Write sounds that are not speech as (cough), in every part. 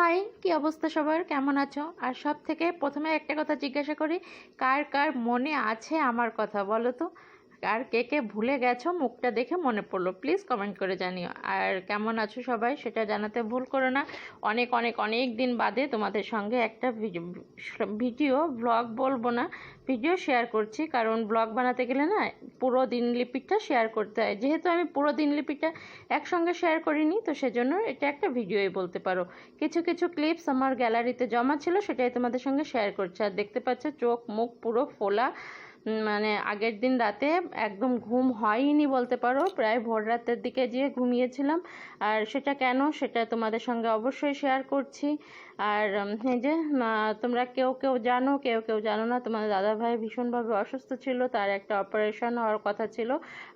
High কি অবস্থা সবার? কেমন আছো? আর সব থেকে প্রথমে একটা কথা জিজ্ঞাসা করি, কার কার মনে আছে আমার কথা বলো তো? আর কে কে ভুলে গেছো মুখটা দেখে মনে পড়ল। প্লিজ কমেন্ট করে জানিও। আর কেমন আছো সবাই সেটা জানাতে ভুল করো না। অনেক অনেক অনেক দিন বাদে তোমাদের সঙ্গে একটা ভিডিও ব্লগ বলব না, ভিডিও শেয়ার করছি। কারণ ব্লগ বানাতে গেলে না পুরো দিনলিপিটা শেয়ার করতে হয়। যেহেতু আমি পুরো দিনলিপিটা একসঙ্গে শেয়ার করিনি, তো সেজন্য এটা একটা ভিডিওই বলতে পারো। কিছু কিছু ক্লিপস আমার গ্যালারিতে জমা ছিল, সেটাই তোমাদের সঙ্গে শেয়ার করছি। আর দেখতে পাচ্ছ চোখ, মুখ পুরো ফোলা। মানে আগের দিন রাতে একদম ঘুম হয়নি বলতে পারো। প্রায় ভোর রাতের দিকে যেয়ে ঘুমিয়েছিলাম। আর সেটা কেন? সেটা তোমাদের সঙ্গে অবশ্যই শেয়ার করছি। আর এই যে তোমরা কেউ কেউ জানো, কেউ কেউ জানো না, তোমাদের দাদাভাই ভীষণভাবে অসুস্থ ছিল, তার একটা অপারেশন হওয়ার কথা ছিল।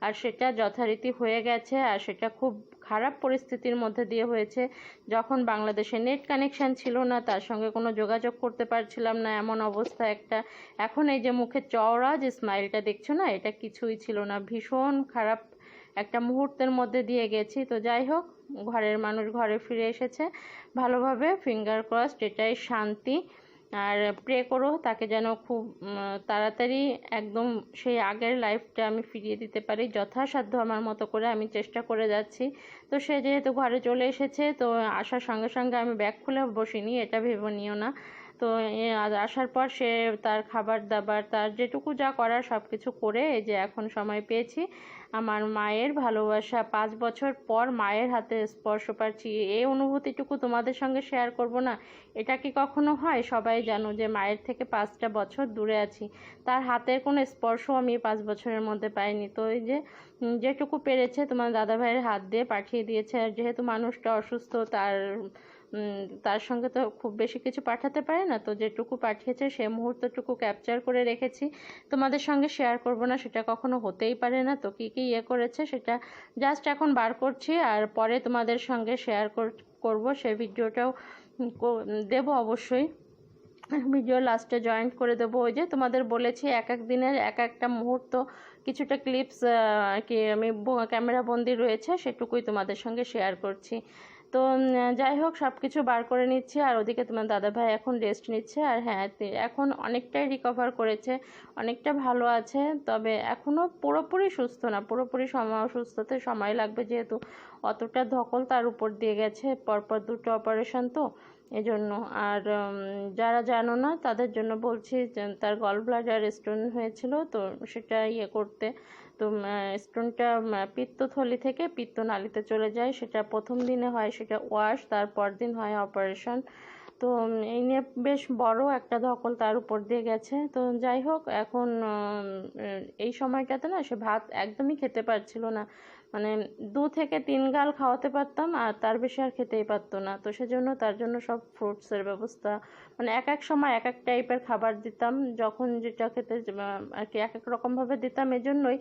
আর সেটা যথারীতি হয়ে গেছে, আর সেটা খুব খারাপ পরিস্থিতির মধ্যে দিয়ে হয়েছে। যখন বাংলাদেশে নেট কানেকশান ছিল না, তার সঙ্গে কোনো যোগাযোগ করতে পারছিলাম না, এমন অবস্থা একটা। এখন এই যে মুখে চওড়া যে স্মাইলটা দেখছ না, এটা কিছুই ছিল না। ভীষণ খারাপ একটা মুহূর্তের মধ্যে দিয়ে গেছি। তো যাই হোক, ঘরের মানুষ ঘরে ফিরে এসেছে। ভালোভাবে ফিঙ্গার ক্রসড এটাই শান্তি। আর প্রে করো, তাকে যেন খুব তাড়াতাড়ি একদম সেই আগের লাইফটা আমি ফিরিয়ে দিতে পারি, যথাসাধ্য আমার মতো করে আমি চেষ্টা করে যাচ্ছি। তো সে যেহেতু ঘরে চলে এসেছে, তো আসার সঙ্গে সঙ্গে আমি ব্যাগ খুলে বসিনি, এটা ভেবে নিও না। তো আসার পর সে তার খাবার দাবার তার যেটুকু যা করার সব কিছু করে, এই যে এখন সময় পেয়েছি আমার মায়ের ভালোবাসা। পাঁচ বছর পর মায়ের হাতে স্পর্শ পাচ্ছি। এই অনুভূতিটুকু তোমাদের সঙ্গে শেয়ার করব না? এটা কি কখনো হয়? সবাই জানো যে মায়ের থেকে পাঁচটা বছর দূরে আছি। তার হাতের কোনো স্পর্শ আমি পাঁচ বছরের মধ্যে পাইনি। তো এই যে যেটুকু পেরেছে তোমার দাদাভাইয়ের হাত দিয়ে পাঠিয়ে দিয়েছে। আর যেহেতু মানুষটা অসুস্থ, তার তার সঙ্গে তো খুব বেশি কিছু পাঠাতে পারে না। তো যেটুকু পাঠিয়েছে, সে মুহূর্তটুকু ক্যাপচার করে রেখেছি। তোমাদের সঙ্গে শেয়ার করব না, সেটা কখনো হতেই পারে না। তো কী কী ইয়ে করেছে, সেটা জাস্ট এখন বার করছি। আর পরে তোমাদের সঙ্গে শেয়ার করব। সে ভিডিওটাও দেব অবশ্যই। ভিডিও লাস্টে জয়েন্ট করে দেবো। ওই যে তোমাদের বলেছি, এক এক দিনের এক একটা মুহূর্ত, কিছুটা ক্লিপস কি, আমি ক্যামেরা বন্দি রয়েছে, সেটুকুই তোমাদের সঙ্গে শেয়ার করছি। তো যাই হোক সব কিছু বার করে নিচ্ছি। আর ওদিকে তোমার দাদাভাই এখন রেস্ট নিচ্ছে। আর হ্যাঁ এখন অনেকটাই রিকভার করেছে। অনেকটা ভালো আছে। তবে এখনও পুরোপুরি সুস্থ না। পুরোপুরি সময় সুস্থতে সময় লাগবে যেহেতু অতটা ধকল তার উপর দিয়ে গেছে। পরপর দুটো অপারেশন তো। এজন্য। আর যারা জানো না, তাদের জন্য বলছি তার গল ব্লাডার স্টোন হয়েছিল, তো সেটা ইয়ে করতে, তো স্টোনটা পিত্তথলি থেকে পিত্তনালীতে চলে যায়। সেটা প্রথম দিনে হয়, সেটা ওয়াশ, তারপর দিন হয় অপারেশন। তো এই নিয়ে বেশ বড় একটা ধকল তার উপর দিয়ে গেছে। তো, যাই হোক, এখন এই সময়টাতে না সে ভাত একদমই খেতে পারছিল না। মানে দু থেকে তিন গাল খাওয়াতে পারতাম আর তার বেশি আর খেতেই পারতো না। তো সেজন্য তার জন্য সব ফ্রুটসের ব্যবস্থা মানে এক এক সময় এক এক টাইপের খাবার দিতাম। যখন যেটা খেতে আর কি এক এক রকমভাবে দিতাম এজন্যই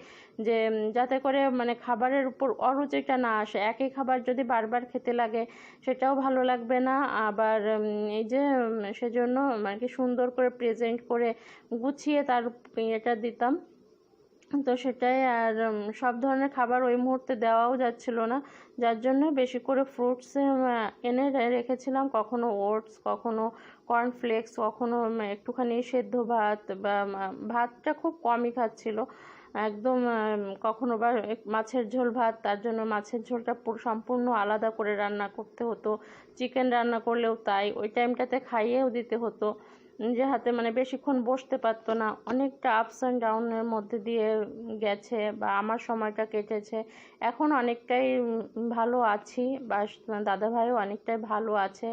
যে যাতে করে মানে খাবারের উপর অরুচিটা না আসে। একই খাবার যদি বারবার খেতে লাগে সেটাও ভালো লাগবে না। আবার এই যে সেজন্য আর কি সুন্দর করে প্রেজেন্ট করে গুছিয়ে তার এটা দিতাম। তো সেটাই আর সব ধরনের খাবার ওই মুহূর্তে দেওয়াও যাচ্ছিল না। যার জন্য বেশি করে ফ্রুটস এনে রেখেছিলাম। কখনো ওটস কখনো কর্নফ্লেক্স কখনো একটুখানি সেদ্ধ ভাত বা ভাতটা খুব কমই খাচ্ছিল। একদম কখনো বা মাছের ঝোল ভাত, তার জন্য মাছের ঝোলটা সম্পূর্ণ আলাদা করে রান্না করতে হতো। চিকেন রান্না করলেও তাই, ওই টাইমটাতে খাইয়েও দিতে হতো। যে হাতে মানে বেশিক্ষণ বসতে পারতো না। অনেকটা আপস অ্যান্ড ডাউনের মধ্যে দিয়ে গেছে বা আমার সময়টা কেটেছে। এখন অনেকটাই ভালো আছি, বা দাদাভাইও অনেকটাই ভালো আছে।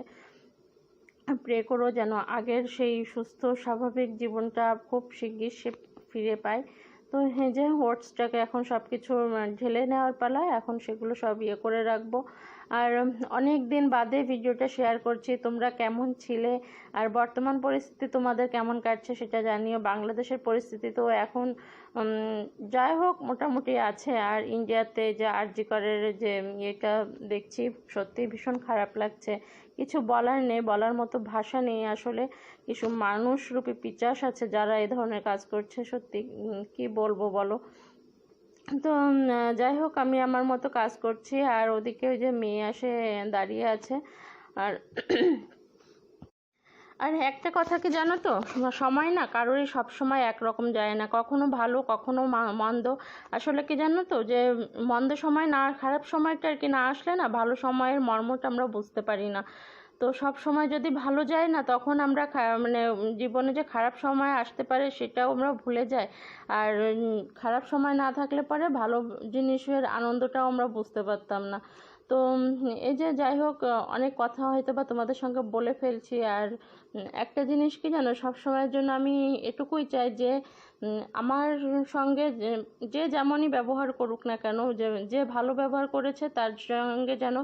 প্রে করো যেন আগের সেই সুস্থ, স্বাভাবিক জীবনটা খুব শিগগির সে ফিরে পায়। তো যে ওটসটাকে এখন সব কিছু ঢেলে নেওয়ার পালায় এখন সেগুলো সব ইয়ে করে রাখব। আর অনেক দিন বাদে ভিডিওটা শেয়ার করছি, তোমরা কেমন ছিলে? আর বর্তমান পরিস্থিতি তোমাদের কেমন কাটছে সেটা জানিও। বাংলাদেশের পরিস্থিতি তো এখন যাই হোক, মোটামুটি আছে। আর ইন্ডিয়াতে যে আরজি করের যে ইয়েটা দেখছি সত্যি ভীষণ খারাপ লাগছে। কিছু বলার নেই, বলার মতো ভাষা নেই আসলে। কিছু মানুষরূপী পিচাস আছে যারা এ ধরনের কাজ করছে, সত্যি কি বলব বলো? তো যাই হোক, আমি আমার মতো কাজ করছি। আর ওদিকে ওই যে মেয়ে আসে, দাঁড়িয়ে আছে। আর (clears throat) আর একটা কথা কি জানো তো? সময় না কারোরই সব সময় একরকম যায় না। কখনো ভালো, কখনো মন্দ। আসলে কি জানো তো? যে, মন্দ সময় না, খারাপ সময়টা আর কি না আসলে না, ভালো সময়ের মর্মটা আমরা বুঝতে পারি না। তো সব সময় যদি ভালো যায় না, তখন আমরা মানে জীবনে যে খারাপ সময় আসতে পারে সেটাও আমরা ভুলে যাই। আর খারাপ সময় না থাকলে পরে ভালো জিনিসের আনন্দটাও আমরা বুঝতে পারতাম না। তো এই যে যাই হোক অনেক কথা হয়তো বা তোমাদের সঙ্গে বলে ফেলছি। আর একটা জিনিস কি জানো, সব সময়ের জন্য আমি এটুকুই চাই যে আমার সঙ্গে যে- যেমনই ব্যবহার করুক না কেন, যে যে ভালো ব্যবহার করেছে, তার সঙ্গে যেন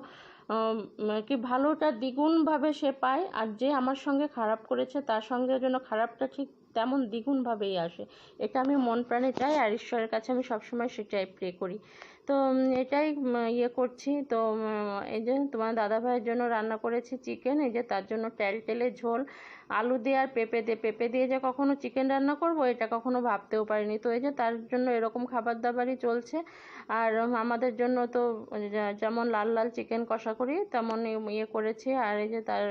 কি ভালোটা দ্বিগুণভাবে সে পায় আর যে আমার সঙ্গে খারাপ করেছে তার সঙ্গে যেন খারাপটা ঠিক তেমন দ্বিগুণভাবেই আসে। এটা আমি মন প্রাণে চাই, আর ঈশ্বরের কাছে আমি সবসময় সেটাই প্রে করি। তো এটাই ইয়ে করছি। তো এই যে তোমার দাদা ভাইয়ের জন্য রান্না করেছি চিকেন এই যে তার জন্য তেল টেলে ঝোল, আলু দিয়ে আর পেঁপে দিয়ে। পেঁপে দিয়ে যে কখনো চিকেন রান্না করব, এটা কখনো ভাবতেও পারিনি। তো এই যে তার জন্য এরকম খাবার দাবারই চলছে। আর আমাদের জন্য তো যেমন লাল লাল চিকেন কষা করি তেমন ইয়ে করেছি। আর এই যে তার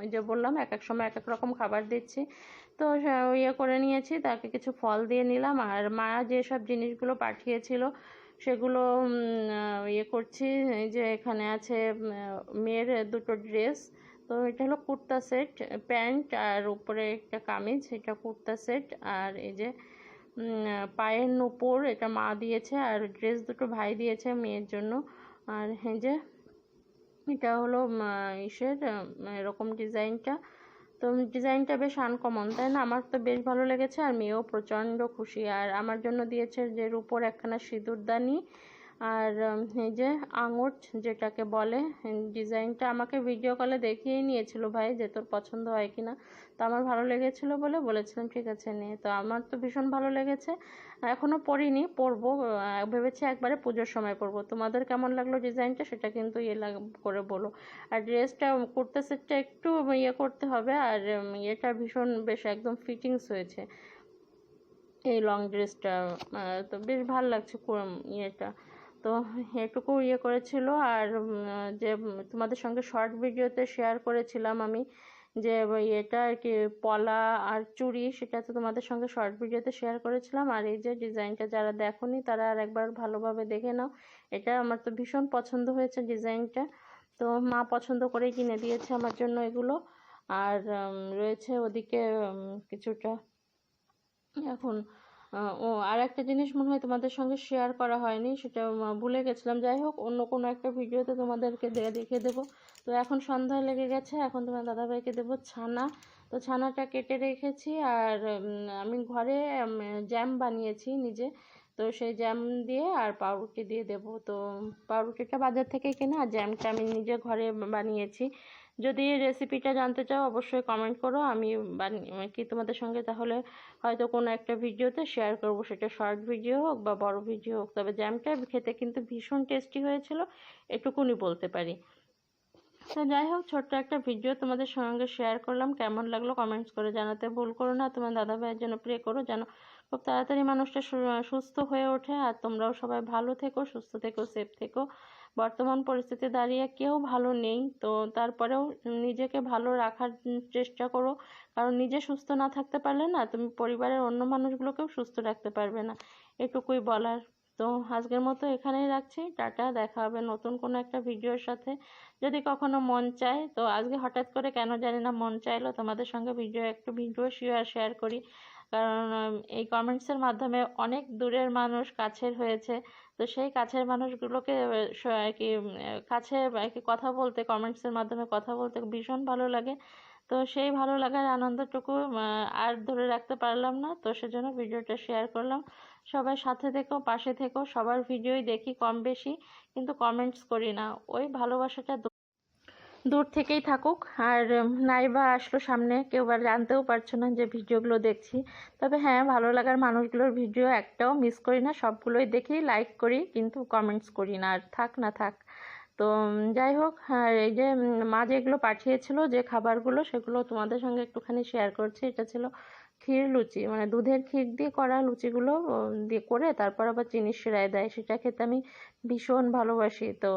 ওই যে বললাম, এক এক সময় এক এক রকম খাবার দিচ্ছি। তো ইয়ে করে নিয়েছি, তাকে কিছু ফল দিয়ে নিলাম। আর মা যেসব জিনিসগুলো পাঠিয়েছিল, সেগুলো ইয়ে করছি। এই যে এখানে আছে মেয়ের দুটো ড্রেস। তো এটা হলো কুর্তা সেট, প্যান্ট আর উপরে একটা কামিজ, এটা কুর্তা সেট। আর এই যে পায়ের নুপুর, এটা মা দিয়েছে। আর ড্রেস দুটো ভাই দিয়েছে মেয়ের জন্য। আর এই যে, এটা হলো ইসের এরকম ডিজাইনটা। তো ডিজাইনটা বেশ আনকমন তাই না? আমার তো বেশ ভালো লেগেছে, আর মেয়েও প্রচণ্ড খুশি। আর আমার জন্য দিয়েছে যে রুপোর একখানা সিঁদুরদানি আর এই যে আঙুর যেটাকে বলে ডিজাইনটা আমাকে ভিডিও কলে দেখিয়েই নিয়েছিল, ভাই, যে তোর পছন্দ হয় কি না? তো আমার ভালো লেগেছিল বলে বলেছিলাম, ঠিক আছে, নে। তো আমার তো ভীষণ ভালো লেগেছে। এখনও পরিনি পরবো ভেবেছি একবারে পুজোর সময় পরবো তোমাদের কেমন লাগল ডিজাইনটা সেটা কিন্তু ইয়ে করে বলো। আর ড্রেসটা কুর্তা সেটটা একটু ইয়ে করতে হবে আর ইয়েটা ভীষণ বেশ একদম ফিটিংস হয়েছে। এই লং ড্রেসটা তো বেশ ভালো লাগছে ইয়েটা। তো এটুকু ইয়ে করেছিল আর যে তোমাদের সঙ্গে শর্ট ভিডিওতে শেয়ার করেছিলাম আমি যে এটা আর কি পলা আর চুড়ি সেটা তো তোমাদের সঙ্গে শর্ট ভিডিওতে শেয়ার করেছিলাম। আর এই যে ডিজাইনটা যারা দেখোনি তারা আর একবার ভালোভাবে দেখে নাও। এটা আমার তো ভীষণ পছন্দ হয়েছে ডিজাইনটা তো মা পছন্দ করেই কিনে দিয়েছে আমার জন্য এগুলো। আর রয়েছে ওদিকে কিছুটা এখন ও, আর একটা জিনিস মনে হয় তোমাদের সঙ্গে শেয়ার করা হয়নি, সেটা ভুলে গেছিলাম। যাই হোক, অন্য কোনো একটা ভিডিওতে তোমাদেরকে দেখে দেবো। তো এখন সন্ধ্যা লেগে গেছে, এখন তোমার দাদাভাইকে দেবো ছানা। তো ছানাটা কেটে রেখেছি, আর আমি ঘরে জ্যাম বানিয়েছি নিজে। তো সেই জ্যাম দিয়ে আর পাউরুটি দিয়ে দেবো। তো পাউরুটিটা বাজার থেকে কেনা আর জ্যামটা আমি নিজে ঘরে বানিয়েছি। যদি রেসিপিটা জানতে চাও, অবশ্যই কমেন্ট করো। আমি বানিয়ে কি তোমাদের সঙ্গে তাহলে হয়তো কোনো একটা ভিডিওতে শেয়ার করব। সেটা শর্ট ভিডিও হোক বা বড় ভিডিও হোক। তবে জ্যামটা খেতে কিন্তু ভীষণ টেস্টি হয়েছিল। এটুকুনি বলতে পারি। তো যাই হোক, ছোট্ট একটা ভিডিও তোমাদের সঙ্গে শেয়ার করলাম। কেমন লাগল কমেন্টস করে জানাতে ভুল করো না। তোমার দাদা ভাইয়ের জন্য প্রে করো যেন খুব তাড়াতাড়ি মানুষটা সুস্থ হয়ে ওঠে। আর তোমরাও সবাই ভালো থেকো, সুস্থ থেকো সেফ থেকো। বর্তমান পরিস্থিতি দাঁড়িয়ে কেউ ভালো নেই। তো তারপরেও নিজেকে ভালো রাখার চেষ্টা করো। কারণ নিজে সুস্থ না থাকতে পারলে না, তুমি পরিবারের অন্য মানুষগুলোকেও সুস্থ রাখতে পারবে না। এটুকুই বলার। তো আজকের মতো এখানেই রাখছি। টাটা, দেখা হবে নতুন কোনো একটা ভিডিওর সাথে। যদি কখনো মন চায়, তো আজকে হঠাৎ করে কেন জানি না মন চাইলো, তোমাদের সঙ্গে ভিডিও, একটু ভিডিও শেয়ার শেয়ার করি। কারণ এই কমেন্টসের মাধ্যমে অনেক দূরের মানুষ কাছের হয়েছে। তো সেই কাছের মানুষগুলোকে আর কি কাছে কি, কথা বলতে কমেন্টসের মাধ্যমে কথা বলতে ভীষণ ভালো লাগে। তো সেই ভালো লাগার আনন্দটুকু আর ধরে রাখতে পারলাম না। তো সেজন্য ভিডিওটা শেয়ার করলাম। সবাই সাথে থেকো, পাশে থেকো, সবার ভিডিওই দেখি কম বেশি, কিন্তু কমেন্টস করি না। ওই ভালোবাসাটা দূর থেকেই থাকুক। আর নাইবা আসলো সামনে, কেউ বা জানতেও পারছ না যে ভিডিওগুলো দেখছি। তবে হ্যাঁ ভালো লাগার মানুষগুলোর ভিডিও একটাও মিস করি না। সবগুলোই দেখি লাইক করি, কিন্তু কমেন্টস করি না। আর থাক না থাক। তো যাই হোক, আর এই যে মা যেগুলো পাঠিয়েছিল, যে খাবারগুলো, সেগুলো তোমাদের সঙ্গে একটুখানি শেয়ার করছি। এটা ছিল ক্ষীর লুচি মানে দুধের ক্ষীর দিয়ে করা লুচিগুলো দিয়ে করে তারপর আবার চিনি শিরায় দেয়। সেটা খেতে আমি ভীষণ ভালোবাসি। তো,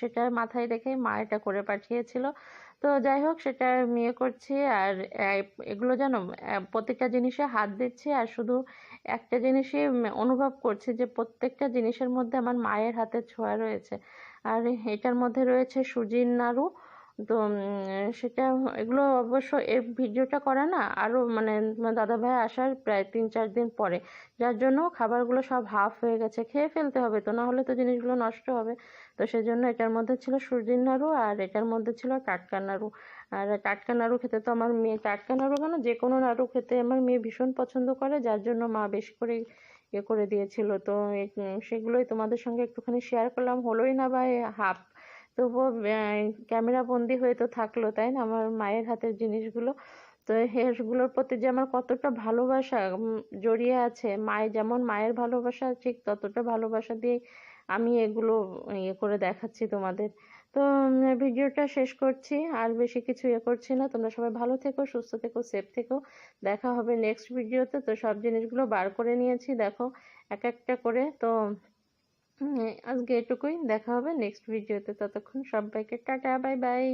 সেটা মাথায় রেখে মা এটা করে পাঠিয়েছিল। তো, যাই হোক, সেটা ইয়ে করছি, আর এগুলো যেন প্রত্যেকটা জিনিসে হাত দিচ্ছি, আর শুধু একটা জিনিসই অনুভব করছি যে প্রত্যেকটা জিনিসের মধ্যে আমার মায়ের হাতের ছোঁয়া রয়েছে। আর এটার মধ্যে রয়েছে সুজির নাড়ু। তো সেটা, এগুলো অবশ্য এই ভিডিওটা করা না আরও মানে তোমার দাদাভাই আসার প্রায় তিন চার দিন পরে। যার জন্য খাবারগুলো সব হাফ হয়ে গেছে, খেয়ে ফেলতে হবে তো, না হলে তো জিনিসগুলো নষ্ট হবে। তো সেজন্য এটার মধ্যে ছিল সুজির নাড়ু আর এটার মধ্যে ছিল টাটকা নাড়ু। আর টাটকা নাড়ু খেতে তো আমার মেয়ে, টাটকা নাড়ু কেন? যে কোনো নাড়ু খেতে আমার মেয়ে ভীষণ পছন্দ করে, যার জন্য মা বেশি করে ইয়ে করে দিয়েছিল। তো সেগুলোই তোমাদের সঙ্গে একটুখানি শেয়ার করলাম। হলোই না বা হাফ। তবুও ক্যামেরা বন্দি হয়ে তো থাকল, তাই না? আমার মায়ের হাতের জিনিসগুলো। তো এগুলোর প্রতি যে আমার কতটা ভালোবাসা জড়িয়ে আছে, মায়ের যেমন মায়ের ভালোবাসা, ঠিক ততটা ভালোবাসা দিয়ে আমি এগুলো ইয়ে করে দেখাচ্ছি তোমাদের। তো ভিডিওটা শেষ করছি। আর বেশি কিছু ইয়ে করছি না। তোমরা সবাই ভালো থেকো, সুস্থ থেকো সেফ থেকো। দেখা হবে নেক্সট ভিডিওতে তো, সব জিনিসগুলো বার করে নিয়েছি, দেখো, এক একটা করে। তো আজকে এটুকুই। দেখা হবে নেক্সট ভিডিওতে ততক্ষণ সবাইকে টাটা বাই বাই